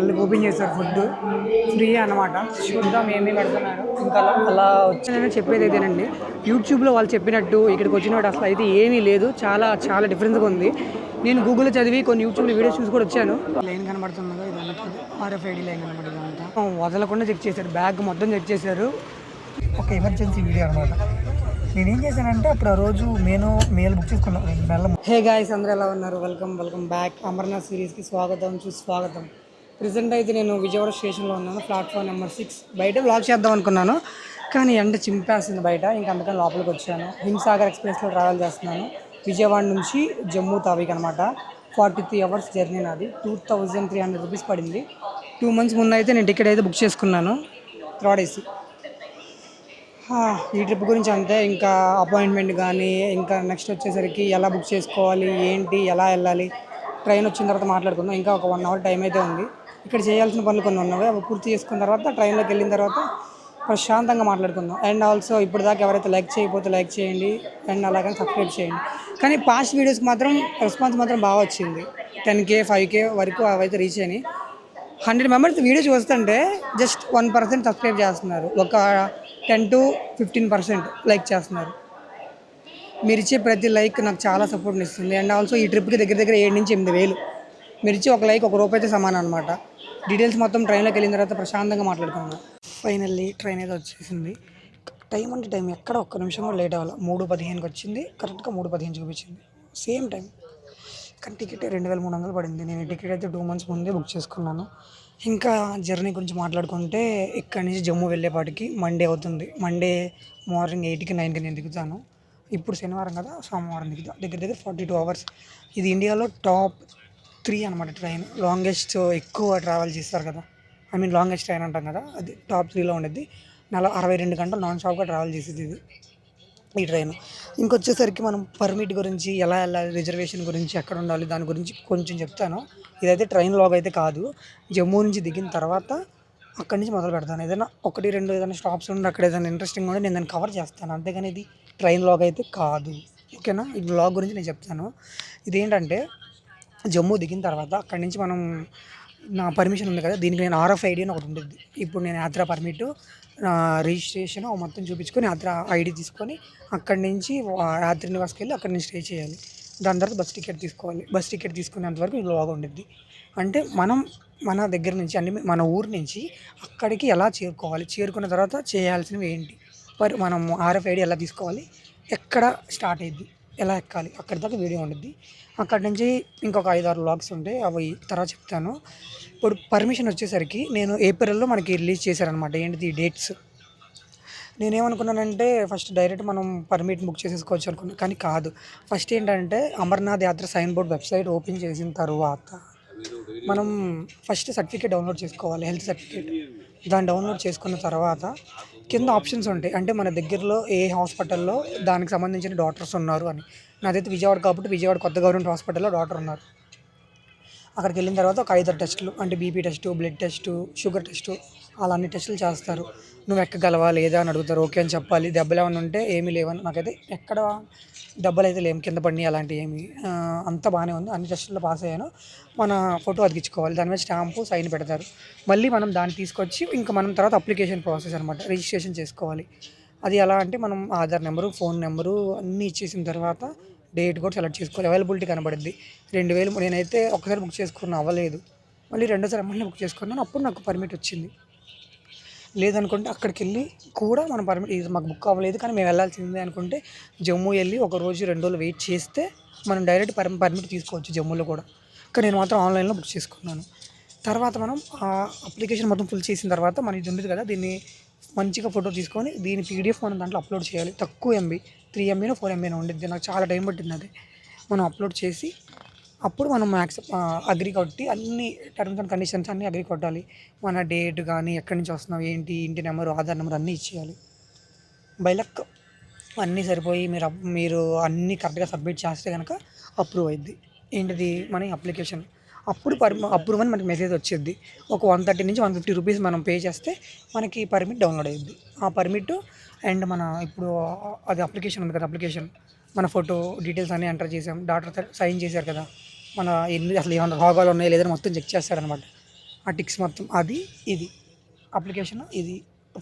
వాళ్ళు ఓపెన్ చేశారు food. Free అనమాట చూద్దాం ఏమేమి పెడుతున్నారు. ఇంకా అలా అలా వచ్చిందని చెప్పేది ఇదేనండి యూట్యూబ్లో వాళ్ళు చెప్పినట్టు ఇక్కడికి వచ్చినట్టు అసలు అయితే ఏమీ లేదు. చాలా చాలా డిఫరెన్స్గా ఉంది. నేను గూగుల్లో చదివి కొన్ని యూట్యూబ్లో వీడియోస్ చూసి కూడా వచ్చాను. లైన్ కనబడుతుంది? కదా. ఇదంతా ఆర్ఎఫ్ఐడి లైన్ కనబడుతుంది అంతా? వదలకుండా చెక్ చేశారు. బ్యాగ్ మొత్తం చెక్ చేశారు. ఒక ఎమర్జెన్సీ వీడియో అనమాట నేనేం చేశానంటే అప్పుడు ఆ రోజు నేను మేల్ బుక్ చేసుకున్నాను హే గాయస్ అందరూ ఎలా ఉన్నారు? Welcome welcome back. అమర్నాథ్ సిరీస్కి స్వాగతం. సుస్వాగతం ప్రజెంట్ అయితే నేను విజయవాడ స్టేషన్లో ఉన్నాను. Platform number six. బయట బ్లాక్ చేద్దాం అనుకున్నాను. కానీ ఎండ చింపేస్తుంది బయట. ఇంకా అందుకని లోపలికి వచ్చాను. హింసాగర్ ఎక్స్ప్రెస్లో ట్రావెల్ చేస్తున్నాను. విజయవాడ నుంచి జమ్మూ తావీకి అనమాట ఫార్టీ త్రీ అవర్స్ జర్నీ నాది. Two thousand three hundred rupees పడింది. టూ మంత్స్ ముందు అయితే నేను టికెట్ అయితే బుక్ చేసుకున్నాను. థర్డ్ ఏసీ ఈ ట్రిప్ గురించి అంతే. ఇంకా అపాయింట్మెంట్ కానీ ఇంకా నెక్స్ట్ వచ్చేసరికి ఎలా బుక్ చేసుకోవాలి ఏంటి ఎలా వెళ్ళాలి? ట్రైన్ వచ్చిన తర్వాత మాట్లాడుకుందాం. ఇంకా ఒక వన్ అవర్ టైం అయితే ఉంది. ఇక్కడ చేయాల్సిన పనులు కొన్ని ఉన్నాయి అవి పూర్తి చేసుకున్న తర్వాత ట్రైన్లోకి వెళ్ళిన తర్వాత ప్రశాంతంగా మాట్లాడుకుందాం. అండ్ ఆల్సో ఇప్పుడు దాకా ఎవరైతే లైక్ చేయకపోతే లైక్ చేయండి అండ్ అలాగని సబ్స్క్రైబ్ చేయండి. కానీ పాస్ట్ వీడియోస్కి మాత్రం రెస్పాన్స్ మాత్రం బాగా వచ్చింది. టెన్ కే ఫైవ్ కే వరకు అవైతే రీచ్ అయినాయి. హండ్రెడ్ మెంబర్స్ వీడియో చూస్తుంటే జస్ట్ వన్ పర్సెంట్ సబ్స్క్రైబ్ చేస్తున్నారు. ఒక ten to fifteen percent like చేస్తున్నారు. మీరు ఇచ్చే ప్రతి లైక్ నాకు చాలా సపోర్ట్ని ఇస్తుంది. అండ్ ఆల్సో ఈ ట్రిప్కి దగ్గర దగ్గర ఏడు నుంచి ఎనిమిది వేలు. మీరు ఇచ్చే ఒక లైక్ ఒక రూపాయి అయితే సమానం అనమాట డీటెయిల్స్ మొత్తం ట్రైన్లోకి వెళ్ళిన తర్వాత ప్రశాంతంగా మాట్లాడుకున్నాం ఫైనల్లీ ట్రైన్ అయితే వచ్చేసింది. టైం అంటే టైం ఎక్కడ ఒక్క నిమిషం కూడా లేట్ అవ్వాలి. మూడు పదిహేనుకి వచ్చింది. కరెక్ట్గా మూడు పదిహేను చూపించింది. సేమ్ టైం కానీ టికెట్ రెండు వేల మూడు వందలు పడింది. నేను టికెట్ అయితే టూ మంత్స్ ముందే బుక్ చేసుకున్నాను. ఇంకా జర్నీ గురించి మాట్లాడుకుంటే ఇక్కడి నుంచి జమ్మూ వెళ్ళేపాటికి మండే అవుతుంది. మండే మార్నింగ్ ఎయిట్కి నైన్కి నేను దిగుతాను. ఇప్పుడు శనివారం కదా సోమవారం దిగుతా. దగ్గర దగ్గర ఫార్టీ టూ అవర్స్ ఇది ఇండియాలో టాప్ త్రీ అనమాట ట్రైన్. లాంగెస్ట్ ఎక్కువ ట్రావెల్ చేస్తారు కదా. ఐ మీన్ లాంగెస్ట్ ట్రైన్ అంటాం కదా. అది టాప్ త్రీలో ఉండేది. నెల అరవై రెండు గంటలు నాన్ స్టాప్గా ట్రావెల్ చేసేది ఇది ఈ ట్రైన్. ఇంకొచ్చేసరికి మనం పర్మిట్ గురించి ఎలా వెళ్ళాలి రిజర్వేషన్ గురించి ఎక్కడ ఉండాలి దాని గురించి కొంచెం చెప్తాను. ఇదైతే ట్రైన్ లాగ్ అయితే కాదు. జమ్మూ నుంచి దిగిన తర్వాత అక్కడి నుంచి మొదలు పెడతాను. ఏదైనా ఒకటి రెండు ఏదైనా స్టాప్స్ ఉండి అక్కడ ఏదైనా ఇంట్రెస్టింగ్ ఉంటే నేను దాన్ని కవర్ చేస్తాను. అంతేగాని ఇది ట్రైన్ లాగ్ అయితే కాదు. ఓకేనా? ఈ బ్లాగ్ గురించి నేను చెప్తాను. ఇదేంటంటే జమ్మూ దిగిన తర్వాత అక్కడి నుంచి మనం నా పర్మిషన్ ఉంది కదా దీనికి నేను ఆర్ఎఫ్ ఐడి అని ఒకటి ఉంటుంది ఇప్పుడు నేను యాత్ర పర్మిట్ రిజిస్ట్రేషన్ మొత్తం చూపించుకొని యాత్ర ఐడి తీసుకొని అక్కడి నుంచి యాత్ర నివాస్కి వెళ్ళి అక్కడి నుంచి స్టే చేయాలి. దాని తర్వాత బస్ టికెట్ తీసుకోవాలి. బస్ టికెట్ తీసుకునేంత వరకు ఇది బాగుంటుంది అంటే మనం మన దగ్గర నుంచి అన్ని మన ఊరు నుంచి అక్కడికి ఎలా చేరుకోవాలి చేరుకున్న తర్వాత చేయాల్సినవి ఏంటి? మరి మనం ఆర్ఎఫ్ ఐడి ఎలా తీసుకోవాలి? ఎక్కడ స్టార్ట్ అయ్యింది ఎలా ఎక్కాలి? అక్కడి దాకా వీడియో ఉండిద్ది. అక్కడి నుంచి ఇంకొక ఐదు ఆరు వ్లాగ్స్ ఉంటాయి అవి తర్వాత చెప్తాను. ఇప్పుడు పర్మిషన్ వచ్చేసరికి నేను ఏప్రిల్లో మనకి రిలీజ్ చేశారనమాట ఏంటిది? డేట్స్ నేనేమనుకున్నానంటే ఫస్ట్ డైరెక్ట్ మనం పర్మిట్ బుక్ చేసేసుకోవచ్చు అనుకున్నాను కానీ కాదు. ఫస్ట్ ఏంటంటే అమర్నాథ్ యాత్ర సైన్ బోర్డ్ వెబ్సైట్ ఓపెన్ చేసిన తర్వాత మనం ఫస్ట్ సర్టిఫికేట్ డౌన్లోడ్ చేసుకోవాలి హెల్త్ సర్టిఫికేట్ దాన్ని డౌన్లోడ్ చేసుకున్న తర్వాత కింద ఆప్షన్స్ ఉంటాయి. అంటే మన దగ్గరలో ఏ హాస్పిటల్లో దానికి సంబంధించిన డాక్టర్స్ ఉన్నారు అని. నాదైతే విజయవాడ కాబట్టి విజయవాడ కొత్త గవర్నమెంట్ హాస్పిటల్లో డాక్టర్ ఉన్నారు. అక్కడికి వెళ్ళిన తర్వాత ఒక ఐదారు టెస్టులు అంటే BP test blood test sugar test అలా అన్ని టెస్టులు చేస్తారు. నువ్వు ఎక్కగలవా లేదా అని అడుగుతారు. ఓకే అని చెప్పాలి. దెబ్బలు ఏమైనా ఉంటే ఏమీ లేవని నాకైతే ఎక్కడ డబ్బులు అయితే లేం కింద పడినాయి అలాంటివి ఏమి. అంతా బాగానే ఉంది. అన్ని టెస్టుల్లో పాస్ అయ్యాను. మన ఫోటో అతికించుకోవాలి. దాని మీద స్టాంపు సైన్ పెడతారు. మళ్ళీ మనం దాన్ని తీసుకొచ్చి ఇంకా మనం తర్వాత అప్లికేషన్ ప్రాసెస్ అనమాట రిజిస్ట్రేషన్ చేసుకోవాలి. అది ఎలా అంటే మనం ఆధార్ నెంబరు ఫోన్ నెంబరు అన్నీ ఇచ్చేసిన తర్వాత డేట్ కూడా సెలెక్ట్ చేసుకోవాలి. అవైలబిలిటీ కనబడుద్ది రెండు వేలు నేనైతే ఒకసారి బుక్ చేసుకున్న అవ్వలేదు. మళ్ళీ రెండోసారి మళ్ళీ బుక్ చేసుకున్నాను. అప్పుడు నాకు పర్మిట్ వచ్చింది. లేదనుకుంటే అక్కడికి వెళ్ళి కూడా మనం పర్మిట్ ఇది మాకు బుక్ అవ్వలేదు కానీ మేము వెళ్ళాల్సిందే అనుకుంటే జమ్మూ వెళ్ళి ఒక రోజు రెండు రోజులు వెయిట్ చేస్తే మనం డైరెక్ట్ పర్ పర్మిట్ తీసుకోవచ్చు జమ్మూలో కూడా. కానీ నేను మాత్రం ఆన్లైన్లో బుక్ చేసుకున్నాను. తర్వాత మనం ఆ అప్లికేషన్ మొత్తం ఫుల్ చేసిన తర్వాత మన ఇది ఉండదు కదా దీన్ని మంచిగా ఫోటో తీసుకొని దీని పీడిఎఫ్ మనం దాంట్లో అప్లోడ్ చేయాలి. తక్కువ ఎంబీ త్రీ ఎంబీనో ఫోర్ ఎంబీనో ఉండేది నాకు చాలా టైం పట్టింది అది. మనం అప్లోడ్ చేసి అప్పుడు మనం మ్యాక్స్ అగ్రి కొట్టి అన్ని టర్మ్స్ అండ్ కండిషన్స్ అన్నీ అగ్రి కొట్టాలి. మన డేట్ కానీ ఎక్కడి నుంచి వస్తున్నాం ఏంటి ఇంటి నెంబర్ ఆధార్ నెంబర్ అన్నీ ఇచ్చేయాలి. బై లక్ అన్నీ సరిపోయి మీరు అప్- మీరు అన్నీ కరెక్ట్గా సబ్మిట్ చేస్తే కనుక అప్రూవ్ అయింది ఏంటిది? మన అప్లికేషన్ అప్పుడు పర్ అప్రూవ్ అని మనకి మెసేజ్ వచ్చేది ఒక వన్ థర్టీ నుంచి వన్ ఫిఫ్టీ రూపీస్ మనం పే చేస్తే మనకి పర్మిట్ డౌన్లోడ్ అయ్యింది ఆ పర్మిట్ అండ్ మన ఇప్పుడు అది అప్లికేషన్ ఉంది కదా అప్లికేషన్ మన ఫోటో డీటెయిల్స్ అన్నీ ఎంటర్ చేసాం. డాక్టర్ సైన్ చేశారు కదా. మన ఎన్ని అసలు ఏమైనా రోగాలు ఉన్నాయి లేదని మొత్తం చెక్ చేస్తారనమాట ఆ టిక్స్ మొత్తం అది ఇది. అప్లికేషన్ ఇది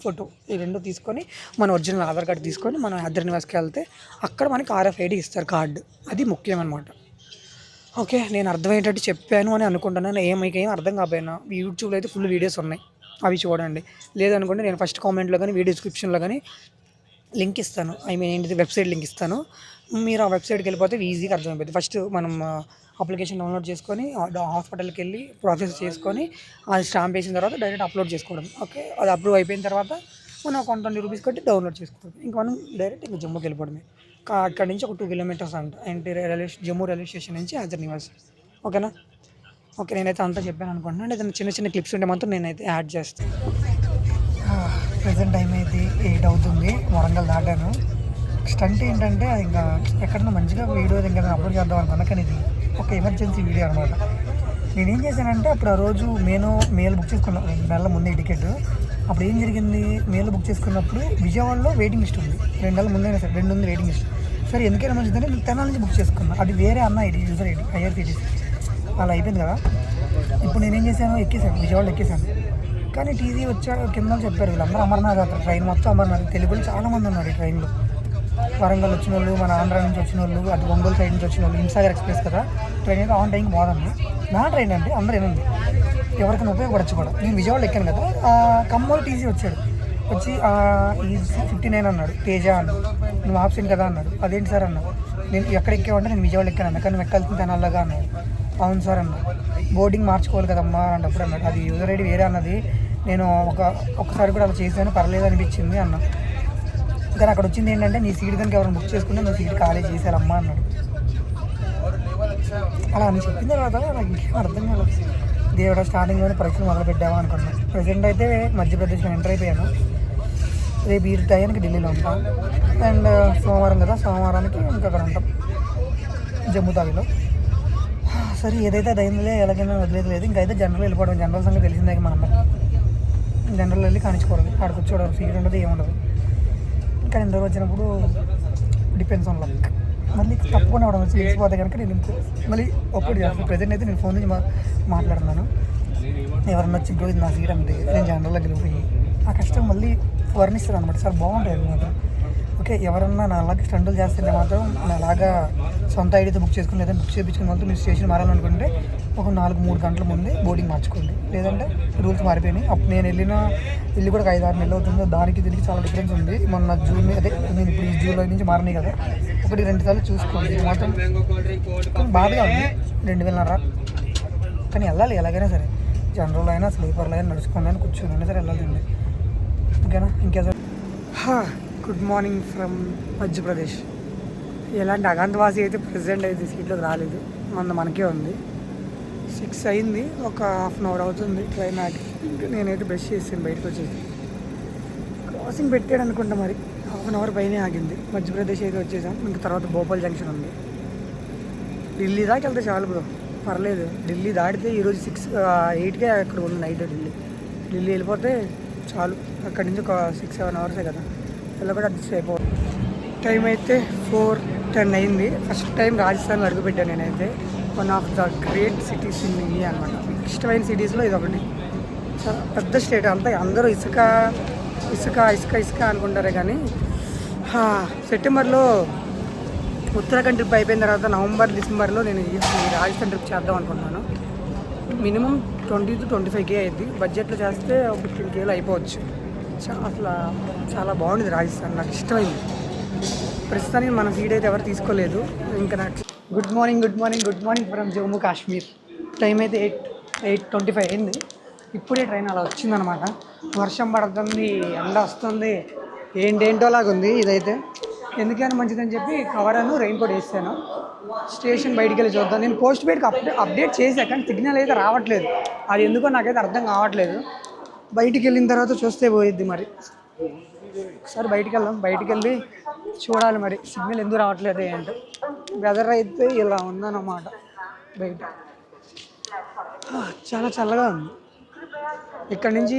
ఫోటో ఈ రెండు తీసుకొని మన ఒరిజినల్ ఆధార్ కార్డు తీసుకొని మనం ఆధార్ నివాస్కి వెళ్తే అక్కడ మనకి ఆర్ఎఫ్ఐడి ఇస్తారు కార్డు. అది ముఖ్యం అనమాట ఓకే నేను అర్థమయ్యేటట్టు చెప్పాను అని అనుకుంటున్నాను. ఏం మీకు ఏం అర్థం కాకపోయినా యూట్యూబ్లో అయితే ఫుల్ వీడియోస్ ఉన్నాయి. అవి చూడండి. లేదనుకుంటే నేను ఫస్ట్ కామెంట్లో కానీ వీడియో డిస్క్రిప్షన్లో కానీ లింక్ ఇస్తాను. ఐ మీన్ ఏంటిది వెబ్సైట్ లింక్ ఇస్తాను. మీరు ఆ వెబ్సైట్కి వెళ్ళిపోతే ఈజీగా అర్థమైపోతుంది ఫస్ట్ మనం అప్లికేషన్ డౌన్లోడ్ చేసుకొని హాస్పిటల్కి వెళ్ళి ప్రాసెస్ చేసుకొని అది స్టాంప్ వేసిన తర్వాత డైరెక్ట్ అప్లోడ్ చేసుకోవడం. ఓకే? అది అప్రూవ్ అయిపోయిన తర్వాత మనం ఒక వన్ ట్వంటీ రూపీస్ కట్టి డౌన్లోడ్ చేసుకోవడం. ఇంకా మనం డైరెక్ట్ ఇంకా జమ్మూకి వెళ్ళిపోవడమే. అక్కడ నుంచి ఒక టూ కిలోమీటర్స్ అంట. ఏంటి రైల్వే జమ్మూ రైల్వే స్టేషన్ నుంచి హాజర్ నివాస్. ఓకేనా? ఓకే నేనైతే అంతా చెప్పాను అనుకుంటున్నాను ఏదైనా చిన్న చిన్న క్లిప్స్ ఉంటే మాత్రం నేనైతే యాడ్ చేస్తాను ప్రజెంట్ టైం అయితే ఎయిట్ అవుతుంది. వరంగల్ దాటాను. స్టంట్ ఏంటంటే ఇంకా ఎక్కడన్నా మంచిగా వీడియో ఇంకా అప్లోడ్ చేద్దాం అనుకున్నా కానీ ఇది ఒక ఎమర్జెన్సీ వీడియో అనమాట నేనేం చేశానంటే అప్పుడు ఆ రోజు నేను మేలు బుక్ చేసుకున్నా. రెండు నెలల ముందే టికెట్ అప్పుడు ఏం జరిగింది? మేలు బుక్ చేసుకున్నప్పుడు విజయవాడలో వెయిటింగ్ లిస్ట్ ఉంది. రెండు నెలల ముందైనా సరే రెండు ఉంది వెయిటింగ్ లిస్ట్ సరే ఎందుకైనా మంచిదంటే నేను తెనాల నుంచి బుక్ చేసుకున్నా. అది వేరే అన్న ఐడి యూజర్ ఐడి ఐఆర్సీటీసీ అలా అయిపోయింది కదా? ఇప్పుడు నేనేం చేశాను? ఎక్కేసాను విజయవాడలో ఎక్కేసాను కానీ టీజీ వచ్చా కింద చెప్పారు వీళ్ళందరూ అమర్నాథ్ యాత్ర. ట్రైన్ మొత్తం అమర్నాథ్. తెలుగులో చాలామంది ఉన్నారు ఈ ట్రైన్లో. వరంగల్ వచ్చిన వాళ్ళు మన ఆంధ్ర నుంచి వచ్చిన వాళ్ళు అటు ఒంగోలు సైడ్ నుంచి వచ్చిన వాళ్ళు హింసాగర్ ఎక్స్ప్రెస్ కదా ట్రైన్ అయితే ఆన్ టైంకి పోదండి నా ట్రైన్ అంటే అందరూ ఏమైంది ఎవరికైనా ఉపయోగపడచ్చు కూడా. నేను విజయవాడ ఎక్కాను కదా కమ్మోలు టీజీ వచ్చాడు వచ్చి ఈజీ ఫిఫ్టీ నైన్ అన్నాడు తేజ అన్నాడు. నువ్వు ఆప్షన్ కదా అన్నాడు. అదేంటి సార్ అన్నాడు. నేను ఎక్కడ ఎక్కావంటే నేను విజయవాడ ఎక్కాను అన్న కానీ నువ్వు ఎక్కాల్సింది తెనాలిగా అన్నాడు. అవును సార్ అన్న బోర్డింగ్ మార్చుకోవాలి కదమ్మా అన్నప్పుడు అన్నాడు. అది యూజర్ ఐడి వేరే అన్నది. నేను ఒక ఒకసారి కూడా అలా చేశాను. పర్లేదు అనిపించింది అన్నా. కానీ అక్కడ వచ్చింది ఏంటంటే నీ సీట్ కనుక ఎవరైనా బుక్ చేసుకుంటే నువ్వు సీట్ ఖాళీ చేశారమ్మా అన్నాడు. అలా అని చెప్పిన తర్వాత నాకు ఇంకేం అర్థం కాలేదు. దేవుడు స్టార్టింగ్లోనే పరీక్షలు మొదలు పెట్టావా అనుకున్నాను ప్రజెంట్ అయితే మధ్యప్రదేశ్లో ఎంటర్ అయిపోయాను. రేపు ఈ టయానికి ఢిల్లీలో ఉంటాం. అండ్ సోమవారం కదా సోమవారానికి ఇంకా అక్కడ ఉంటాం. జమ్మూ తావిలో సరే ఏదైతే అది అయిందిలే ఎలాగైనా వదిలేదు లేదు. ఇంకైతే అయితే జనరల్ వెళ్ళిపోవడం. జనరల్ సంగతి తెలిసిందే మన జనరల్ వెళ్ళి కానిచ్చుకోవడం అక్కడ కూర్చోవడం సీట్ ఉండదు ఏముండదు ఇంకా ఇందరు వచ్చినప్పుడు డిపెండ్స్ ఆన్ లక్ మళ్ళీ తప్పకుండా అవడం వచ్చి లేచిపోతే కనుక నేను మళ్ళీ ఒప్పుడు చేస్తాను ప్రజెంట్ అయితే నేను ఫోన్ నుంచి మా మాట్లాడుతున్నాను. ఎవరన్నా వచ్చి బ్రో ఇది నా సీట్ అంటే నేను జనరల్గా గెలిపోయి ఆ కష్టం మళ్ళీ వర్ణిస్తారు అనమాట సార్ బాగుంటుంది అది అంటే ఓకే ఎవరన్నా నా అలాగే స్టంటులు చేస్తుంటే మాత్రం నాలాగా సొంత ఐడితో బుక్ చేసుకుని లేదా బుక్ చేయించుకుని మాత్రం మీరు స్టేషన్ మారాలనుకుంటే ఒక నాలుగు మూడు గంటల ముందే బోర్డింగ్ మార్చుకోండి. లేదంటే రూల్స్ మారిపోయినాయి. అప్పుడు నేను వెళ్ళిన వెళ్ళి కూడా ఒక ఐదు ఆరు నెలలు అవుతుందో. దానికి దీనికి చాలా డిఫరెన్స్ ఉంది. మొన్న జూన్ అదే నేను ఇప్పుడు ఈ జూలై నుంచి మారినాయి కదా. ఒకటి రెండు సార్లు చూసుకోండి. మాత్రం బాధగా ఉంది. రెండు వేలన్నర. కానీ వెళ్ళాలి. ఎలాగైనా సరే. జనరల్ అయినా స్లీపర్లో అయినా నడుచుకోండి అని అయినా సరే వెళ్ళాల్సిందే. ఓకేనా? ఇంకేదో గుడ్ మార్నింగ్ ఫ్రమ్ మధ్యప్రదేశ్ ఎలాంటి అగాంధవాసి అయితే ప్రెసిడెంట్ అయితే సీట్లోకి రాలేదు. మన మనకే ఉంది. సిక్స్ అయింది. ఒక హాఫ్ అన్ అవర్ అవుతుంది ట్రైన్ ఆగి ఇంకా నేనైతే బ్రష్ చేసాను బయటకు వచ్చేసి. క్రాసింగ్ పెట్టాడు అనుకుంటా మరి. హాఫ్ అన్ అవర్ పైనే ఆగింది. మధ్యప్రదేశ్ అయితే వచ్చేసాం. ఇంకా తర్వాత భోపాల్ జంక్షన్ ఉంది. ఢిల్లీ దాకా వెళ్తే చాలు బ్రో. పర్లేదు. ఢిల్లీ దాటితే ఈరోజు సిక్స్ ఎయిట్కే అక్కడ ఉంది నైట్ ఢిల్లీ. ఢిల్లీ వెళ్ళిపోతే చాలు. అక్కడి నుంచి ఒక సిక్స్ సెవెన్ అవర్సే కదా. ఇలా కూడా అడ్జస్ట్ అయిపోవాలి. టైం అయితే ఫోర్ టెన్ అయింది. ఫస్ట్ టైం రాజస్థాన్లో అడుగుపెట్టాను నేనైతే. One of the great cities in India అనమాట ఇష్టమైన సిటీస్లో ఇది ఒకటి చాలా పెద్ద స్టేట్ అంతా అందరూ ఇసుక ఇసుక ఇసుక ఇసుక అనుకుంటారే కానీ సెప్టెంబర్లో ఉత్తరాఖండ్ ట్రిప్ అయిపోయిన తర్వాత నవంబర్ డిసెంబర్లో నేను రాజస్థాన్ ట్రిప్ చేద్దాం అనుకుంటున్నాను. Minimum twenty to twenty five K అయింది బడ్జెట్లో చేస్తే ఫిఫ్టీన్ కేలో అయిపోవచ్చు. అసలు చాలా బాగుంది రాజస్థాన్. నాకు ఇష్టమైంది. ప్రస్తుతానికి మన సీట్ అయితే ఎవరు తీసుకోలేదు. ఇంకా నాకు good morning good morning good morning from Jammu Kashmir. Time అయితే ఎయిట్ ఎయిట్ ట్వంటీ ఫైవ్ అయింది. ఇప్పుడే ట్రైన్ అలా వచ్చిందనమాట వర్షం పడుతుంది ఎండ వస్తుంది. ఏంటేంటోలాగా ఉంది ఇదైతే. ఎందుకైనా మంచిదని చెప్పి కవర్ రెయిన్ కోట్ వేసాను. స్టేషన్ బయటికి వెళ్ళి చూద్దాం. నేను పోస్ట్ పెయిడ్కి అప్డేట్ అప్డేట్ చేశాను కానీ సిగ్నల్ అయితే రావట్లేదు. అది ఎందుకో నాకైతే అర్థం కావట్లేదు. బయటికి వెళ్ళిన తర్వాత చూస్తే పోయిద్ది మరి. ఒకసారి బయటికి వెళ్దాం బయటికి వెళ్ళి చూడాలి మరి. సిగ్నల్ ఎందుకు రావట్లేదు ఏంటో. వెదర్ అయితే ఇలా ఉందన్నమాట బయట. చాలా చల్లగా ఉంది. ఇక్కడ నుంచి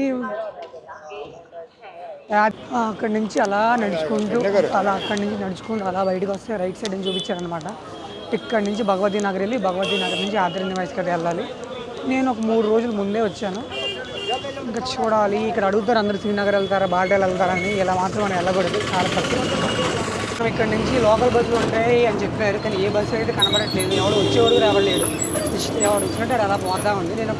అక్కడి నుంచి అలా నడుచుకుంటూ అలా అక్కడి నుంచి నడుచుకుంటూ అలా బయటకు వస్తే రైట్ సైడ్ అని చూపించారనమాట ఇక్కడ నుంచి భగవతీ నగర్ వెళ్ళి భగవతీ నగర్ నుంచి ఆదరణ నివాస్కి వెళ్ళాలి. నేను ఒక మూడు రోజుల ముందే వచ్చాను. ఇంకా చూడాలి. ఇక్కడ అడుగుతారు అందరు శ్రీనగర్ వెళ్తారా బార్డర్ వెళ్తారని ఇలా మాత్రం మనం వెళ్ళకూడదు. చాలా తక్కువ. మనం ఇక్కడ నుంచి లోకల్ బస్సులు ఉంటాయి అని చెప్పారు. కానీ ఏ బస్సు అయితే కనబడట్లేదు. ఎవడు వచ్చేవాడు రావట్లేదు. ఎవరు ఎవడు వచ్చినట్టు అలా పోతా ఉంది. నేను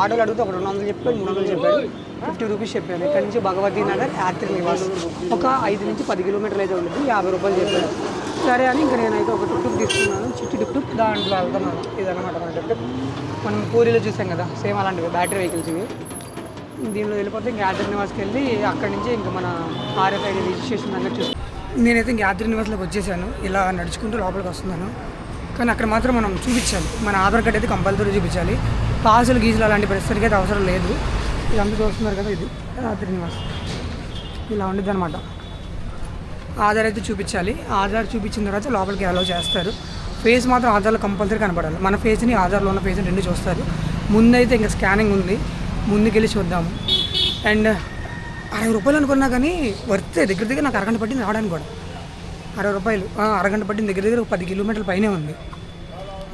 ఆటోలు అడిగితే ఒక రెండు వందలు చెప్పాడు మూడు వందలు చెప్పాడు. ఫిఫ్టీ రూపీస్ చెప్పాను ఇక్కడ నుంచి భగవతి నగర్ యాత్రి నివాస్. ఒక ఐదు నుంచి పది కిలోమీటర్లు అయితే ఉంటుంది. యాభై రూపాయలు చెప్పాడు. సరే అని ఇంకా నేనైతే ఒక టుక్ టుక్ తీసుకున్నాను. చిట్టి టుక్ టుక్ దాంట్లో వెళ్తున్నాను. ఇదన్నమాట మన టుక్ మనం పూరిలో చూసాం కదా. సేమ్ అలాంటివి. బ్యాటరీ వెహికల్స్ ఇవి. దీనిలో వెళ్ళిపోతే ఇంకా యాత్రి నివాస్కి వెళ్ళి అక్కడి నుంచి ఇంకా మన ఆర్ఎఫ్ఐడి రిజిస్ట్రేషన్ దగ్గర నేనైతే ఇంక యాత్రి నివాస్లోకి వచ్చేసాను. ఇలా నడుచుకుంటూ లోపలికి వస్తున్నాను. కానీ అక్కడ మాత్రం మనం చూపించాలి. మన ఆధార్ కార్డ్ అయితే కంపల్సరీ చూపించాలి. పాసులు గీజులు అలాంటి పరిస్థితికి అయితే అవసరం లేదు. ఇదంతా చూస్తున్నారు కదా ఇది. యాత్రి నివాస్. ఇలా ఉండేది అనమాట ఆధార్ అయితే చూపించాలి. ఆధార్ చూపించిన తర్వాత లోపలికి అలౌ చేస్తారు. ఫేస్ మాత్రం ఆధార్లో కంపల్సరీ కనపడాలి. మన ఫేస్ని ఆధార్లో ఉన్న ఫేస్ని రెండు చూస్తారు. ముందైతే ఇంకా స్కానింగ్ ఉంది. ముందుకెళ్ళి చూద్దాము. అండ్ అరవై రూపాయలు అనుకున్నా కానీ వర్తే దగ్గర దగ్గర నాకు అరగంట పట్టింది రావడానికి కూడా. అరవై రూపాయలు అరగంట పట్టింది దగ్గర దగ్గర పది కిలోమీటర్ల పైనే ఉంది.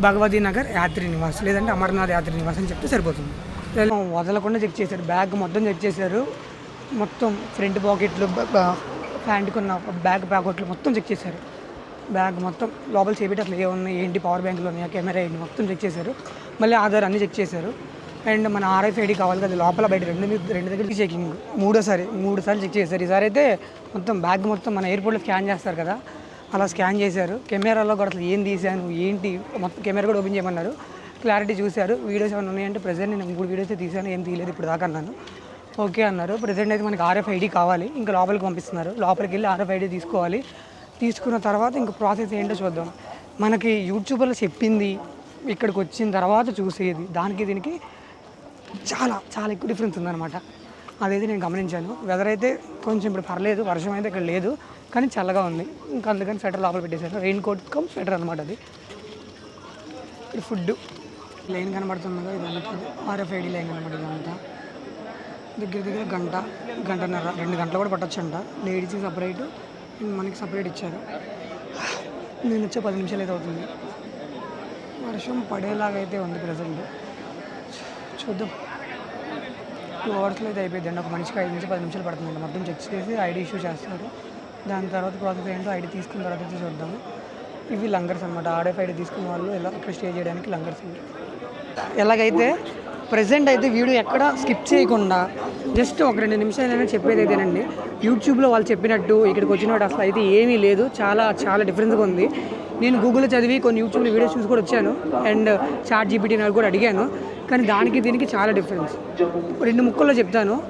భగవతీ నగర్ యాత్రి నివాస్ లేదంటే అమర్నాథ్ యాత్రి నివాస్ అని చెప్తే సరిపోతుంది. వదలకుండా చెక్ చేశారు. బ్యాగ్ మొత్తం చెక్ చేశారు. మొత్తం ఫ్రంట్ పాకెట్లు ప్యాంట్కి ఉన్న బ్యాగ్ ప్యాకెట్లు మొత్తం చెక్ చేశారు. బ్యాగ్ మొత్తం లోపల చేపేటట్లు అసలు ఏమున్నాయి ఏంటి పవర్ బ్యాంకులు ఉన్నాయా కెమెరా ఏంటి మొత్తం చెక్ చేశారు. మళ్ళీ ఆధార్ అన్నీ చెక్ చేశారు. అండ్ మన ఆర్ఎఫ్ఐడి కావాలి కదా లోపల బయట రెండు రెండు దగ్గరికి చెకింగ్ మూడోసారి మూడు సార్లు చెక్ చేశారు. ఈసారి అయితే మొత్తం బ్యాగ్ మొత్తం మన ఎయిర్పోర్ట్లో స్కాన్ చేస్తారు కదా అలా స్కాన్ చేశారు. కెమెరాలో కూడా అసలు ఏం తీశాను ఏంటి మొత్తం కెమెరా కూడా ఓపెన్ చేయమన్నారు. క్లారిటీ చూశారు. వీడియోస్ ఏమైనా ఉన్నాయంటే ప్రజెంట్ నేను మూడు వీడియోస్ తీశాను ఏం తీయలేదు ఇప్పుడు దాకా అన్నాను. ఓకే అన్నారు. ప్రజెంట్ అయితే మనకి ఆర్ఎఫ్ ఐడి కావాలి ఇంకా లోపలికి పంపిస్తున్నారు. లోపలికి వెళ్ళి ఆర్ఎఫ్ ఐడి తీసుకోవాలి. తీసుకున్న తర్వాత ఇంకా ప్రాసెస్ ఏంటో చూద్దాం. మనకి యూట్యూబ్లో చెప్పింది ఇక్కడికి వచ్చిన తర్వాత చూసేది. దానికి దీనికి చాలా చాలా ఎక్కువ డిఫరెన్స్ ఉందన్నమాట. అదైతే నేను గమనించాను. వెదర్ అయితే కొంచెం ఇప్పుడు పర్లేదు వర్షం అయితే ఇక్కడ లేదు కానీ చల్లగా ఉంది. ఇంకా అందుకని స్వెటర్ లోపల పెట్టేశాను. రెయిన్ కోట్ కమ్ స్వెటర్ అనమాట అది ఇక్కడ ఫుడ్ లైన్ కనబడుతుంది కదా. ఇదంతా ఆర్ఎఫ్ఐడి లైన్ కనబడి అంతా దగ్గర దగ్గర గంట గంటన్నర రెండు గంటలు కూడా పట్టొచ్చంట. లేడీస్కి సపరేట్ మనకి సపరేట్ ఇచ్చారు. నేను వచ్చే పది నిమిషాలు అయితే అవుతుంది. వర్షం పడేలాగా అయితే ఉంది ప్రజెంట్ చూద్దాం. టూ అవర్స్లో అయితే అయిపోయిందండి ఒక మనిషికి ఐదు నుంచి పది నిమిషాలు పడుతుందండి మొత్తం చెక్ చేసి ఐడి ఇష్యూ చేస్తారు. దాని తర్వాత ప్రాసెస్ ఏంటో ఐడి తీసుకున్న తర్వాత అయితే చూద్దాము ఇవి లంగర్స్ అనమాట ఆర్ఎఫ్ ఐడి తీసుకున్న వాళ్ళు ఇలా ఇక్కడ స్టే చేయడానికి లంగర్స్ అండి. ఎలాగైతే ప్రజెంట్ అయితే వీడియో ఎక్కడ స్కిప్ చేయకుండా జస్ట్ ఒక రెండు నిమిషాలైనా చెప్పేది అయితేనండి. యూట్యూబ్లో వాళ్ళు చెప్పినట్టు ఇక్కడికి వచ్చినట్టు అసలు అయితే ఏమీ లేదు. చాలా చాలా డిఫరెన్స్గా ఉంది. నేను గూగుల్లో చదివి కొన్ని యూట్యూబ్లో వీడియోస్ చూసి కూడా వచ్చాను. అండ్ చాట్ జీపీటీ నాకు కూడా అడిగాను. కానీ దానికి దీనికి చాలా డిఫరెన్స్. రెండు ముక్కల్లో చెప్తాను.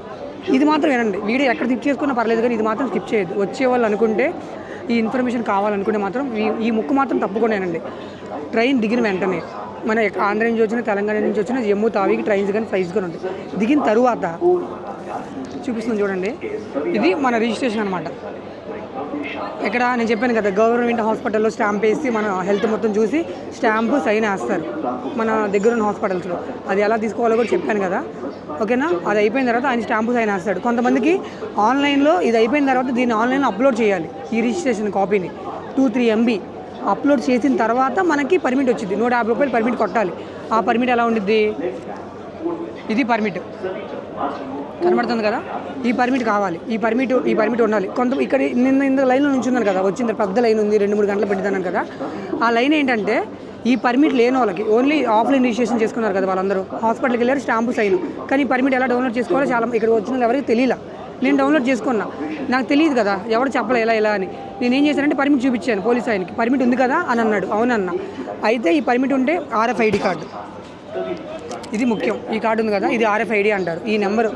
ఇది మాత్రం వినండి. వీడియో ఎక్కడ స్కిప్ చేసుకున్నా పర్లేదు కానీ ఇది మాత్రం స్కిప్ చేయదు వచ్చే వాళ్ళు అనుకుంటే ఈ ఇన్ఫర్మేషన్ కావాలనుకుంటే మాత్రం ఈ- ఈ ముక్కు మాత్రం తప్పకుండా వినండి. ట్రైన్ దిగిన వెంటనే మన ఆంధ్ర నుంచి వచ్చిన తెలంగాణ నుంచి వచ్చిన జమ్మూ తావికి ట్రైన్స్ కానీ ఫ్లైట్స్ కానీ ఉంటాయి. దిగిన తరువాత చూపిస్తుంది చూడండి. ఇది మన రిజిస్ట్రేషన్ అనమాట ఇక్కడ నేను చెప్పాను కదా గవర్నమెంట్ హాస్పిటల్లో స్టాంప్ వేసి మన హెల్త్ మొత్తం చూసి స్టాంపు సైన్ వేస్తారు. మన దగ్గర ఉన్న హాస్పిటల్స్లో అది ఎలా తీసుకోవాలో కూడా చెప్పాను కదా. ఓకేనా? అది అయిపోయిన తర్వాత ఆయన స్టాంపు సైన్ వేస్తాడు. కొంతమందికి ఆన్లైన్లో ఇది అయిపోయిన తర్వాత దీన్ని ఆన్లైన్లో అప్లోడ్ చేయాలి ఈ రిజిస్ట్రేషన్ కాపీని. టూ త్రీ ఎంబీ అప్లోడ్ చేసిన తర్వాత మనకి పర్మిట్ వచ్చింది. నూట యాభై రూపాయలు పర్మిట్ కొట్టాలి. ఆ పర్మిట్ ఎలా ఉండిద్ది? ఇది పర్మిట్. కనబడుతుంది కదా? ఈ పర్మిట్ కావాలి. ఈ పర్మిట్ ఈ పర్మిట్ ఉండాలి. కొంత ఇక్కడ నిన్న ఇంత లైన్లో ఉందని కదా వచ్చింది పెద్ద లైన్ ఉంది రెండు మూడు గంటలు పెట్టిదాను కదా. ఆ లైన్ ఏంటంటే ఈ పర్మిట్ లేని వాళ్ళకి ఓన్లీ ఆఫ్లైన్ రిజిస్ట్రేషన్ చేసుకున్నారు కదా వాళ్ళందరూ. హాస్పిటల్కి వెళ్ళారు స్టాంపు సైన్. కానీ ఈ పర్మిట్ ఎలా డౌన్లోడ్ చేసుకోవాలో చాలా ఇక్కడ వచ్చిన వాళ్ళు ఎవరికి తెలియలా. నేను డౌన్లోడ్ చేసుకున్నా. నాకు తెలియదు కదా ఎవరు చెప్పలే ఎలా ఎలా అని. నేను ఏం చేశానంటే పర్మిట్ చూపించాను పోలీస్ ఆయనకి. పర్మిట్ ఉంది కదా అని అన్నాడు. అవునన్నా. అయితే ఈ పర్మిట్ ఉంటే ఆర్ఎఫ్ఐడి కార్డు. ఇది ముఖ్యం. ఈ కార్డు ఉంది కదా ఇది ఆర్ఎఫ్ఐడి అంటారు. ఈ నెంబర్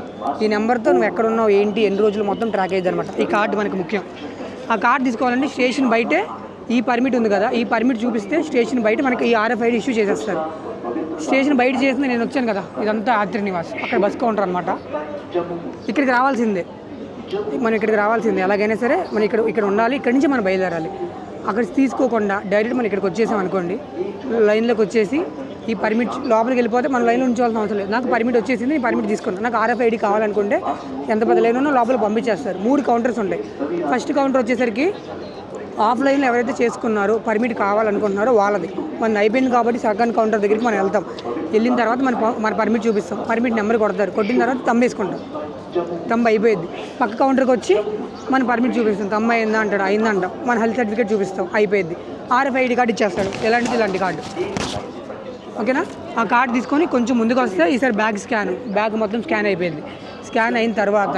ఈ నెంబర్తో నువ్వు ఎక్కడ ఉన్నావు ఏంటి ఎన్ని రోజులు మొత్తం ట్రాక్ అయ్యింది అనమాట ఈ కార్డు మనకి ముఖ్యం. ఆ కార్డు తీసుకోవాలంటే స్టేషన్ బయటే ఈ పర్మిట్ ఉంది కదా ఈ పర్మిట్ చూపిస్తే స్టేషన్ బయట మనకి ఈ ఆర్ఎఫ్ఐడి ఇష్యూ చేసేస్తారు. స్టేషన్ బయట చేసింది నేను వచ్చాను కదా ఇదంతా ఆత్రి నివాస్ అక్కడ బస్ కౌంటర్ అనమాట ఇక్కడికి రావాల్సిందే. మనం ఇక్కడికి రావాల్సిందే. ఎలాగైనా సరే మనం ఇక్కడ ఇక్కడ ఉండాలి ఇక్కడి నుంచి మనం బయలుదేరాలి. అక్కడ తీసుకోకుండా డైరెక్ట్ మనం ఇక్కడికి వచ్చేసాం అనుకోండి లైన్లోకి వచ్చేసి ఈ పర్మిట్ లోపలికి వెళ్ళిపోతే మన లైన్లో ఉంచాల్సిన అవసరం లేదు. నాకు పర్మిట్ వచ్చేసింది నేను పర్మిట్ తీసుకున్నాను. నాకు ఆర్ఎఫ్ఐడి కావాలనుకుంటే ఎంత పెద్ద లైన్ ఉన్నా లోపలికి పంపించేస్తారు. మూడు కౌంటర్స్ ఉంటాయి. ఫస్ట్ కౌంటర్ వచ్చేసరికి ఆఫ్లైన్లో ఎవరైతే చేసుకున్నారో పర్మిట్ కావాలనుకుంటున్నారో వాళ్ళది. మనం అయిపోయింది కాబట్టి సెకండ్ కౌంటర్ దగ్గరికి మనం వెళ్తాం. వెళ్ళిన తర్వాత మన మన పర్మిట్ చూపిస్తాం. పర్మిట్ నెంబర్ కొడతారు. కొట్టిన తర్వాత తమ్ వేసుకుంటాం. తమ్ అయిపోయింది. పక్క కౌంటర్కి వచ్చి మన పర్మిట్ చూపిస్తాం. తమ్మ అయిందా అంటాడు. అయిందంటాం. మన హెల్త్ సర్టిఫికేట్ చూపిస్తాం. అయిపోయింది. ఆర్ఎఫ్ఐడి కార్డు ఇచ్చేస్తాడు. ఎలాంటిది ఇలాంటి కార్డు ఓకేనా? ఆ కార్డ్ తీసుకొని కొంచెం ముందుకు వస్తే ఈసారి బ్యాగ్ స్కాన్ బ్యాగ్ మొత్తం స్కాన్ అయిపోయింది. స్కాన్ అయిన తర్వాత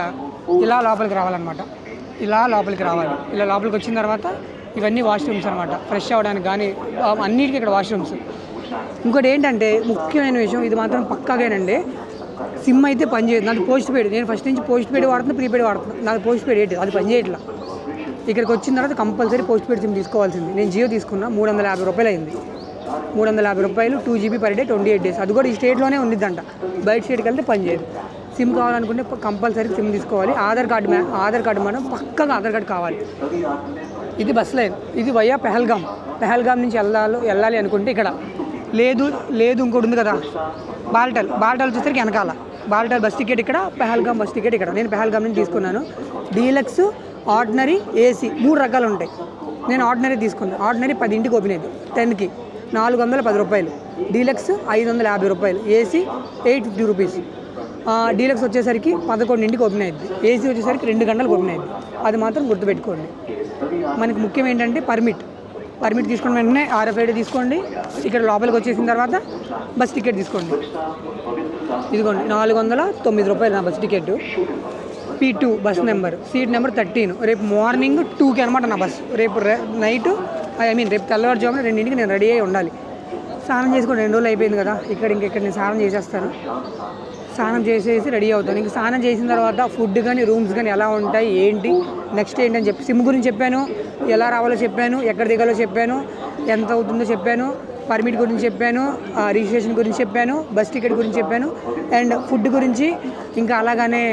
ఇలా లోపలికి రావాలన్నమాట. ఇలా లోపలికి రావాలి. ఇలా లోపలికి వచ్చిన తర్వాత ఇవన్నీ వాష్రూమ్స్ అనమాట ఫ్రెష్ అవ్వడానికి కానీ అన్నిటికీ ఇక్కడ వాష్రూమ్స్ ఇంకోటి ఏంటంటే ముఖ్యమైన విషయం ఇది మాత్రం పక్కాగానండి. సిమ్ అయితే పనిచేయదు నాది పోస్ట్ పెయిడ్ నేను ఫస్ట్ నుంచి పోస్ట్ పెయిడ్ వాడుతున్నా ప్రీపెయిడ్ వాడుతున్నా. నాది పోస్ట్ పెయిడ్ ఏంటి అది పనిచేయట్లా ఇక్కడికి వచ్చిన తర్వాత కంపల్సరీ పోస్ట్ పెయిడ్ సిమ్ తీసుకోవాల్సింది. నేను జియో తీసుకున్నా మూడు వందల యాభై రూపాయలు అయింది మూడు వందల యాభై రూపాయలు two GB per day twenty eight days అది కూడా ఈ స్టేట్లోనే ఉండిద్దంట. బయట స్టేట్కి వెళ్తే పనిచేయదు సిమ్ కావాలనుకుంటే కంపల్సరీ సిమ్ తీసుకోవాలి. ఆధార్ కార్డు మే ఆధార్ కార్డు మనం పక్కగా ఆధార్ కార్డు కావాలి. ఇది బస్ లైన్ ఇది వయా పెహల్గామ్ పెహల్గామ్ నుంచి వెళ్ళాలి వెళ్ళాలి అనుకుంటే ఇక్కడ. లేదు లేదు ఇంకోటి ఉంది కదా. బాల్టల్ బాల్టల్ వచ్చేసరికి వెనకాల. బాల్టల్ బస్ టికెట్ ఇక్కడ పెహల్గామ్ బస్ టికెట్ ఇక్కడ. నేను పెహల్గామ్ నుంచి తీసుకున్నాను. డీలక్స్ ఆర్డినరీ ఏసీ మూడు రకాలు ఉంటాయి. నేను ఆర్డినరీ తీసుకున్నాను ఆర్డినరీ పది ఇంటికి ఓపెన్ అయింది టెన్కి నాలుగు వందల పది రూపాయలు. డీలక్స్ ఐదు వందల యాభై రూపాయలు. AC eight fifty rupees. Deluxe వచ్చేసరికి పదకొండింటికి ఓపెన్ అయింది ఏసీ వచ్చేసరికి రెండు గంటలకు ఓపెన్ అయింది అది మాత్రం గుర్తుపెట్టుకోండి. మనకి ముఖ్యం ఏంటంటే పర్మిట్. పర్మిట్ తీసుకున్న వెంటనే ఆర్ఎఫ్ఐడి తీసుకోండి. ఇక్కడ లోపలికి వచ్చేసిన తర్వాత బస్ టికెట్ తీసుకోండి. ఇదిగోండి నాలుగు వందల తొమ్మిది రూపాయలు నా bus ticket. P two bus number. Seat number thirteen. రేపు మార్నింగ్ టూకి అనమాట నా బస్. రేపు నైట్ ఐ మీన్ రేపు తెల్లవారుజామున రెండింటికి నేను రెడీ అయి ఉండాలి. స్నానం చేసుకుని రెండు రోజులు అయిపోయింది కదా ఇక్కడ ఇంకెక్కడ నేను స్నానం చేసేస్తాను. స్నానం చేసేసి రెడీ అవుతాను. ఇంక స్నానం చేసిన తర్వాత ఫుడ్ కానీ రూమ్స్ కానీ ఎలా ఉంటాయి ఏంటి నెక్స్ట్ ఏంటని చెప్పి సిమ్ గురించి చెప్పాను ఎలా రావాలో చెప్పాను ఎక్కడ దిగాలో చెప్పాను ఎంత అవుతుందో చెప్పాను పర్మిట్ గురించి చెప్పాను ఆ, రిజిస్ట్రేషన్ గురించి చెప్పాను బస్ టికెట్ గురించి చెప్పాను అండ్ ఫుడ్ గురించి ఇంకా అలాగానే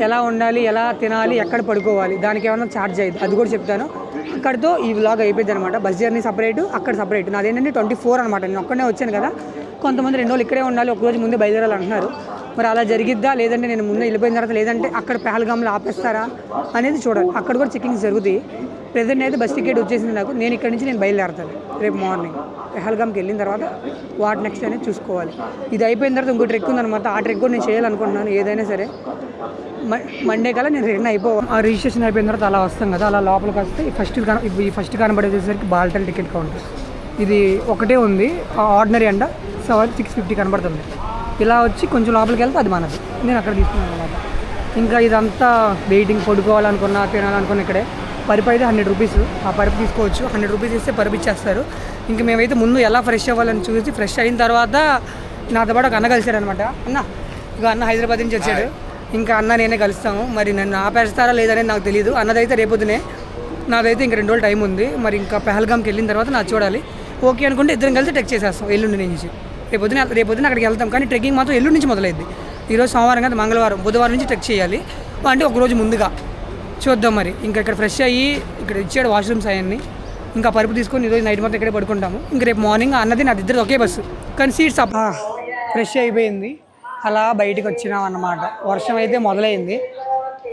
ఎలా ఉండాలి ఎలా తినాలి ఎక్కడ పడుకోవాలి దానికి ఏమైనా ఛార్జ్ అయ్యింది అది కూడా చెప్తాను. అక్కడితో ఈ వ్లాగ్ అయిపోయింది అనమాట బస్ జర్నీ సపరేట్ అక్కడ సపరేట్ నాదేంటంటే ట్వంటీ ఫోర్ అనమాట నేను ఒక్కనే వచ్చాను కదా. కొంతమంది రెండు రోజులు ఇక్కడే ఉండాలి ఒక రోజు ముందే బయలుదేరాలి అంటున్నారు మరి అలా జరిగిద్దా? లేదంటే నేను ముందే వెళ్ళిపోయిన తర్వాత లేదంటే అక్కడ పహల్గామ్లో ఆపేస్తారా అనేది చూడాలి. అక్కడ కూడా చెకింగ్ జరుగుతాయి ప్రజెంట్ అయితే బస్ టికెట్ వచ్చేసింది నాకు. నేను ఇక్కడ నుంచి నేను బయలుదేరుతాను. రేపు మార్నింగ్ పెహల్గామ్కి వెళ్ళిన తర్వాత వాట్ నెక్స్ట్ అనేది చూసుకోవాలి. ఇది అయిపోయిన తర్వాత ఇంకో ట్రెక్ ఉందన్నమాట. ఆ ట్రెక్ కూడా నేను చేయాలనుకుంటున్నాను ఏదైనా సరే. మ- మండే కల్లా నేను రిటర్న్ అయిపోవాలి ఆ రిజిస్ట్రేషన్ అయిపోయిన తర్వాత అలా వస్తాం కదా. అలా లోపలికి వస్తే ఫస్ట్ ఈ ఫస్ట్ కనబడేసరికి బాల్టల్ టికెట్ కౌంటర్ ఇది ఒకటే ఉంది. ఆర్డినరీ అండ సెవెన్ సిక్స్ ఫిఫ్టీ కనబడుతుంది. ఇలా వచ్చి కొంచెం లోపలికి వెళ్తే అది మనది. నేను అక్కడ తీసుకున్నాను అనమాట. ఇంకా ఇదంతా వెయిటింగ్ పడుకోవాలనుకున్నా తినాలనుకున్న ఇక్కడే. పరుపు అయితే హండ్రెడ్ రూపీస్ ఆ పరుపు తీసుకోవచ్చు. హండ్రెడ్ రూపీస్ ఇస్తే పరుపు ఇచ్చేస్తారు. ఇంకా మేమైతే ముందు ఎలా ఫ్రెష్ అవ్వాలని చూసి ఫ్రెష్ అయిన తర్వాత నాతో పాటు ఒక అన్న కలిసాడనమాట అన్న ఇక అన్న హైదరాబాద్ నుంచి వచ్చాడు. ఇంకా అన్న నేనే కలుస్తాము. మరి నన్ను ఆపేస్తారా లేదనేది నాకు తెలియదు అన్నదైతే రేపొద్దునే. నాదైతే ఇంక రెండు రోజులు టైం ఉంది. మరి ఇంకా పెహల్గామ్కి వెళ్ళిన తర్వాత నాకు చూడాలి. ఓకే అనుకుంటే ఇద్దరం కలిసి టెక్ చేసేస్తాం. ఎల్లుండి నుంచి. రేపొద్దున రేపొద్దున అక్కడికి వెళ్తాం. కానీ ట్రెక్కింగ్ మాత్రం ఎల్లుండి నుంచి మొదలైద్ది. ఈరోజు సోమవారం కదా మంగళవారం. బుధవారం నుంచి ట్రెక్ చేయాలి. అంటే ఒక రోజు ముందుగా. చూద్దాం మరి. ఇంకా ఇక్కడ ఫ్రెష్ అయ్యి ఇక్కడ ఇచ్చాడు వాష్రూమ్స్ అవన్నీ. ఇంకా పరుపు తీసుకొని ఈరోజు నైట్ మొత్తం ఇక్కడే పడుకుంటాము. ఇంకా రేపు మార్నింగ్ అన్నది నా ఇద్దరు ఒకే బస్సు. కానీ సీట్స్ అప్ ఫ్రెష్ అయిపోయింది. అలా బయటికి వచ్చినాం అన్నమాట. వర్షం అయితే మొదలైంది.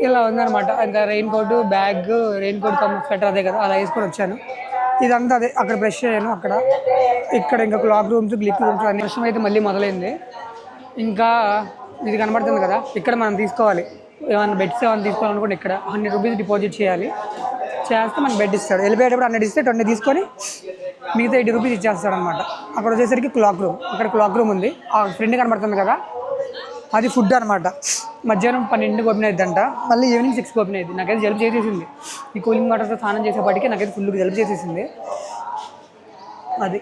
ఇలా ఉందన్నమాట. ఇంకా rain coat bag rain coat cum sweater అదే కదా అలా వేసుకొని వచ్చాను. ఇదంతా అదే అక్కడ బ్రష్ అయ్యాను అక్కడ. ఇక్కడ ఇంకా క్లాక్ రూమ్స్ గ్లిక్ రూమ్స్ అన్ని విషయం అయితే మళ్ళీ మొదలైంది. ఇంకా ఇది కనబడుతుంది కదా ఇక్కడ మనం తీసుకోవాలి. ఏమైనా బెడ్స్ ఏమైనా తీసుకోవాలనుకుంటే ఇక్కడ హండ్రెడ్ రూపీస్ డిపాజిట్ చేయాలి. చేస్తే మనకి బెడ్ ఇస్తాడు. వెళ్ళిపోయేటప్పుడు హండ్రెడ్ ఇస్తే ట్వంటీ తీసుకొని మిగతా ఎయిటీ రూపీస్ ఇచ్చేస్తాడు అనమాట అక్కడ వచ్చేసరికి క్లాక్ రూమ్ అక్కడ క్లాక్ రూమ్ ఉంది. ఆ ఫ్రెండ్ కనబడుతుంది కదా అది ఫుడ్ అనమాట మధ్యాహ్నం పన్నెండుకి ఓపెన్ అవుతుందంట మళ్ళీ ఈవినింగ్ సిక్స్కి ఓపెన్ అయింది నాకైతే జలుబు చేసేసింది. ఈ కూలింగ్ వాటర్తో స్నానం చేసేపాటికి నాకైతే ఫుల్ జలుబు చేసేసింది. అది.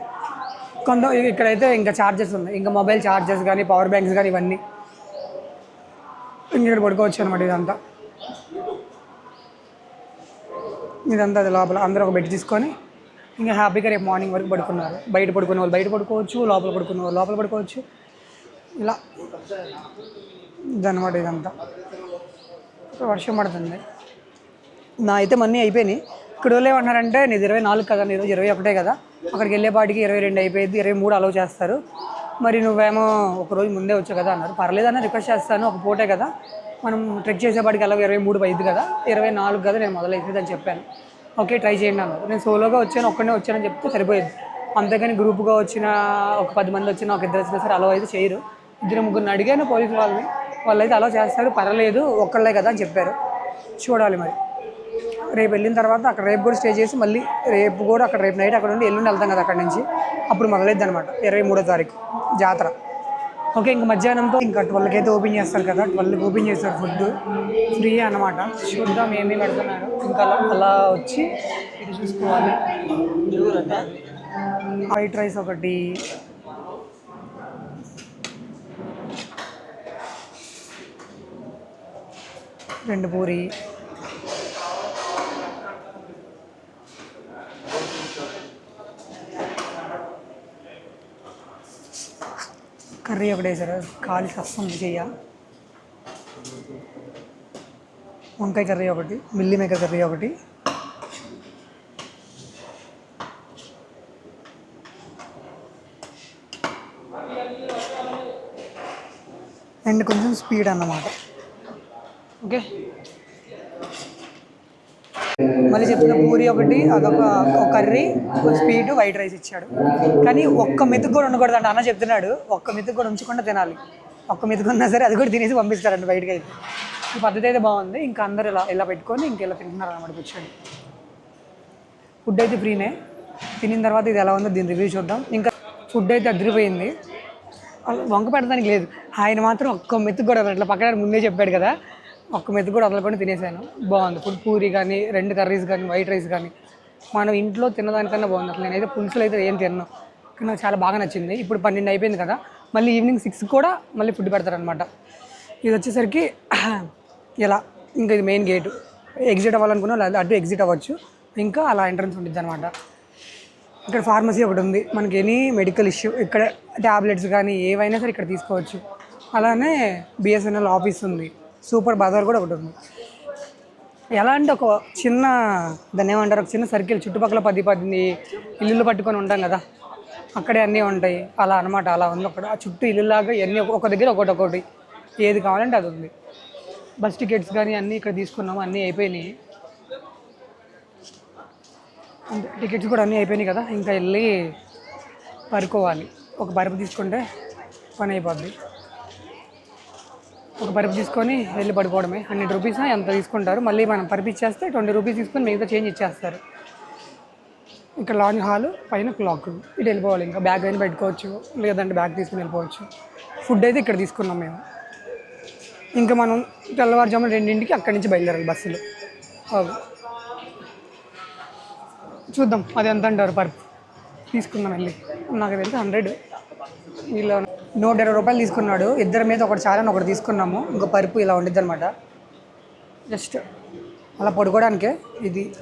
కొంత ఇక్కడైతే ఇంకా ఛార్జెస్ ఉన్నాయి. ఇంకా మొబైల్ ఛార్జెస్ కానీ పవర్ బ్యాంక్స్ కానీ ఇవన్నీ. ఇంక ఇక్కడ పడుకోవచ్చు అనమాట ఇదంతా. ఇదంతా అది లోపల అందరూ ఒక బెడ్ తీసుకొని ఇంకా హ్యాపీగా రేపు మార్నింగ్ వరకు పడుకున్నారు. బయట పడుకునే వాళ్ళు బయట పడుకోవచ్చు లోపల పడుకునే వాళ్ళు లోపల పడుకోవచ్చు. ఇలా ఇదన్నమాట ఇదంతా. వర్షం పడుతుంది. నా అయితే మనీ అయిపోయినాయి. ఇక్కడ వాళ్ళు ఏమన్నారంటే నీది ఇరవై నాలుగు కదా నీది ఇరవై ఒకటే కదా. అక్కడికి వెళ్ళేపాటికి ఇరవై రెండు అయిపోయింది ఇరవై మూడు అలౌ చేస్తారు. మరి నువ్వేమో ఒక రోజు ముందే వచ్చావు కదా అన్నారు. పర్లేదన్న రిక్వెస్ట్ చేస్తాను ఒక పూటే కదా. మనం ట్రెక్ చేసేపాటికి అలా ఇరవై మూడు అయింది కదా ఇరవై నాలుగు కదా నేను మొదలైతుంది అని చెప్పాను. ఓకే ట్రై చేయండి అన్నారు. నేను సోలోగా వచ్చాను ఒక్కడే వచ్చానని చెప్తే సరిపోయేది. అంతేకాని గ్రూప్గా వచ్చిన ఒక పది మంది వచ్చిన ఒక ఇద్దరు వచ్చినా సరే అలవ్ అయితే చేయరు. ఇద్దరు ముగ్గురిని అడిగాను పోలీసు వాళ్ళని. వాళ్ళు అయితే అలా చేస్తారు పర్వాలేదు ఒక్కళ్ళే కదా అని చెప్పారు. చూడాలి మరి. రేపు వెళ్ళిన తర్వాత అక్కడ రేపు కూడా స్టే చేసి మళ్ళీ రేపు కూడా అక్కడ రేపు నైట్ అక్కడ నుండి ఎల్లుండి వెళ్తాం కదా అక్కడ నుంచి. అప్పుడు మొదలైద్ది అనమాట ఇరవై మూడో తారీఖు జాతర. ఓకే ఇంక మధ్యాహ్నంతో ఇంకా ట్వెల్వ్కి అయితే ఓపెన్ చేస్తారు కదా ట్వెల్వ్కి ఓపెన్ చేస్తారు ఫుడ్ ఫ్రీ అనమాట చూద్దాం ఏమేమి పెడుతున్నారు. ఇంకా అలా అలా వచ్చి ఇది చూసుకోవాలి. వైట్ రైస్ ఒకటి రెండు పూరి. కర్రీ ఒకటి వేసారు. కాలి కష్టం చెయ్య వంకాయ కర్రీ ఒకటి మిల్లి మేకర్ కర్రీ ఒకటి. అండ్ కొంచెం స్పీడ్ అన్నమాట. ఓకే. మళ్ళీ చెప్తున్న పూరి ఒకటి అదొక ఒక కర్రీ ఒక స్వీట్ వైట్ రైస్ ఇచ్చాడు. కానీ ఒక్క మెతుకు కూడా ఉండకూడదు అంటే అన్న చెప్తున్నాడు ఒక్క మెతుకు కూడా ఉంచకుండా తినాలి. ఒక్క మెతుకు ఉన్నా సరే అది కూడా తినేసి పంపిస్తారండి బయటకి అయితే. ఈ పద్ధతి అయితే బాగుంది. ఇంకా అందరు ఇలా ఇలా పెట్టుకొని ఇంకెలా తింటున్నారు అన్నమాట కూర్చొని. ఫుడ్ అయితే ఫ్రీనే. తినిన తర్వాత ఇది ఎలా ఉందో దీని రివ్యూ చూద్దాం. ఇంకా ఫుడ్ అయితే అదిరిపోయింది. వంక పెడతానికి లేదు. ఆయన మాత్రం ఒక్క మెతుకు కూడా ఇట్లా పక్కన ముందే చెప్పాడు కదా. ఒక్క మెతుకు కూడా వదలకుండా తినేసాను. బాగుంది. ఫుడ్ పూరి కానీ రెండు కర్రీస్ కానీ వైట్ రైస్ కానీ మనం ఇంట్లో తినదానికన్నా బాగుంది. అసలు నేనైతే పులుసులు అయితే ఏం తిన్నాను కానీ నాకు చాలా బాగా నచ్చింది. ఇప్పుడు పన్నెండు అయిపోయింది కదా మళ్ళీ ఈవినింగ్ సిక్స్ కూడా మళ్ళీ ఫుడ్ పెడతారనమాట ఇది వచ్చేసరికి ఇలా ఇంకా ఇది మెయిన్ గేటు. ఎగ్జిట్ అవ్వాలనుకున్నా లేదా అటు ఎగ్జిట్ అవ్వచ్చు. ఇంకా అలా ఎంట్రన్స్ ఉంటుంది అనమాట ఇక్కడ ఫార్మసీ ఒకటి ఉంది. మనకి ఎనీ మెడికల్ ఇష్యూ ఇక్కడ ట్యాబ్లెట్స్ కానీ ఏవైనా సరే ఇక్కడ తీసుకోవచ్చు. అలానే బిఎస్ఎన్ఎల్ ఆఫీస్ ఉంది. సూపర్ బజార్ కూడా ఒకటి ఉంది. ఎలా అంటే ఒక చిన్న దాన్ని ఏమంటారు ఒక చిన్న సర్కిల్ చుట్టుపక్కల పది పది ఇల్లులు పట్టుకొని ఉంటాం కదా అక్కడే అన్నీ ఉంటాయి. అలా అనమాట అలా ఉంది అక్కడ ఆ చుట్టూ ఇల్లులాగా అన్నీ ఒక దగ్గర ఒకటి ఒకటి. ఏది కావాలంటే అది ఉంది. బస్ టికెట్స్ కానీ అన్నీ ఇక్కడ తీసుకున్నాము అన్నీ అయిపోయినాయి. అంతే టికెట్స్ కూడా అన్నీ అయిపోయినాయి కదా ఇంకా వెళ్ళి పరుకోవాలి ఒక పరుపు తీసుకుంటే పని అయిపోద్ది. ఒక పరుపు తీసుకొని వెళ్ళి పడుకోవడమే. హండ్రెడ్ రూపీస్ ఎంత తీసుకుంటారు? మళ్ళీ మనం పరుపు ఇచ్చేస్తే ట్వంటీ రూపీస్ తీసుకొని మిగతా చేంజ్ ఇచ్చేస్తారు. ఇక్కడ లాంగ్ హాల్ పైన క్లాక్. ఇటు వెళ్ళిపోవాలి ఇంకా. బ్యాగ్ అయినా పెట్టుకోవచ్చు. లేదంటే బ్యాగ్ తీసుకుని వెళ్ళిపోవచ్చు. ఫుడ్ అయితే ఇక్కడ తీసుకున్నాం మేము. ఇంకా మనం తెల్లవారుజామున రెండింటికి అక్కడి నుంచి బయలుదేరాలి బస్సులో. చూద్దాం అది ఎంత అంటారు పర్ తీసుకుందాం వెళ్ళి. నాకు తెలిసి హండ్రెడ్. వీళ్ళు నూట ఇరవై రూపాయలు తీసుకున్నాడు. ఇద్దరి మీద ఒకటి చాలని ఒకటి తీసుకున్నాము. ఇంకో పరుపు ఇలా ఉండిద్ది అనమాట జస్ట్ అలా పడుకోవడానికే ఇది.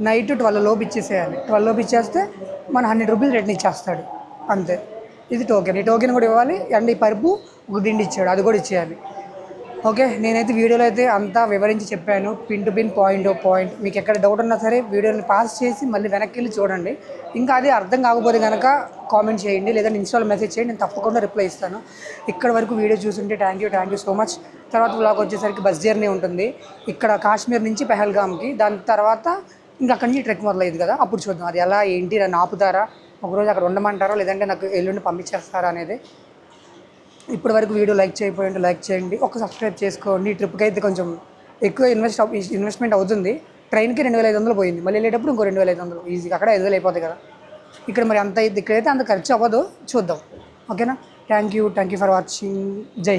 నైట్ ట్వెల్వ్ లోపు ఇచ్చేసేయాలి. ట్వెల్వ్ లోపు ఇచ్చేస్తే మన హండ్రెడ్ రూపీస్ రిటర్న్ ఇచ్చేస్తాడు. అంతే. ఇది టోకెన్ ఈ టోకెన్ కూడా ఇవ్వాలి. అండ్ ఈ పరుపు ఒక దిండి ఇచ్చాడు. అది కూడా ఇచ్చేయాలి. ఓకే నేనైతే వీడియోలో అయితే అంతా వివరించి చెప్పాను. Pin to pin point point. మీకు ఎక్కడ డౌట్ ఉన్నా సరే వీడియోని పాస్ చేసి మళ్ళీ వెనక్కి వెళ్ళి చూడండి. ఇంకా అది అర్థం కాకపోతే కనుక కామెంట్ చేయండి లేదా ఇన్స్టాల్ మెసేజ్ చేయండి నేను తప్పకుండా రిప్లై ఇస్తాను. ఇక్కడ వరకు వీడియో చూసుంటే thank you thank you so much తర్వాత బ్లాగ్ వచ్చేసరికి బస్ జర్నీ ఉంటుంది. ఇక్కడ కాశ్మీర్ నుంచి పెహల్గామ్కి దాని తర్వాత ఇంకా అక్కడి నుంచి ట్రెక్ మొదలైంది కదా అప్పుడు చూద్దాం. అది ఎలా ఏంటి నన్ను ఆపుతారా? ఒకరోజు అక్కడ ఉండమంటారా? లేదంటే నాకు ఎల్లుండి పంపించేస్తారా అనేది ఇప్పటి వరకు వీడియో లైక్ చేయకపోయింటే లైక్ చేయండి. ఒక సబ్స్క్రైబ్ చేసుకోండి. ట్రిప్కి అయితే కొంచెం ఎక్కువ ఇన్వెస్ట్ ఇన్వెస్ట్మెంట్ అవుతుంది. ట్రైన్కి రెండు వేల ఐదు వందలు పోయింది. మళ్ళీ వెళ్ళేటప్పుడు ఇంకో రెండు వేల ఐదు వందలు. ఈజీగా అక్కడ ఐదు వేలు అయిపోతాయి కదా. ఇక్కడ మరి అంత ఇక్కడైతే అంత ఖర్చు అవ్వదు. చూద్దాం. ఓకేనా? Thank you thank you for watching. జై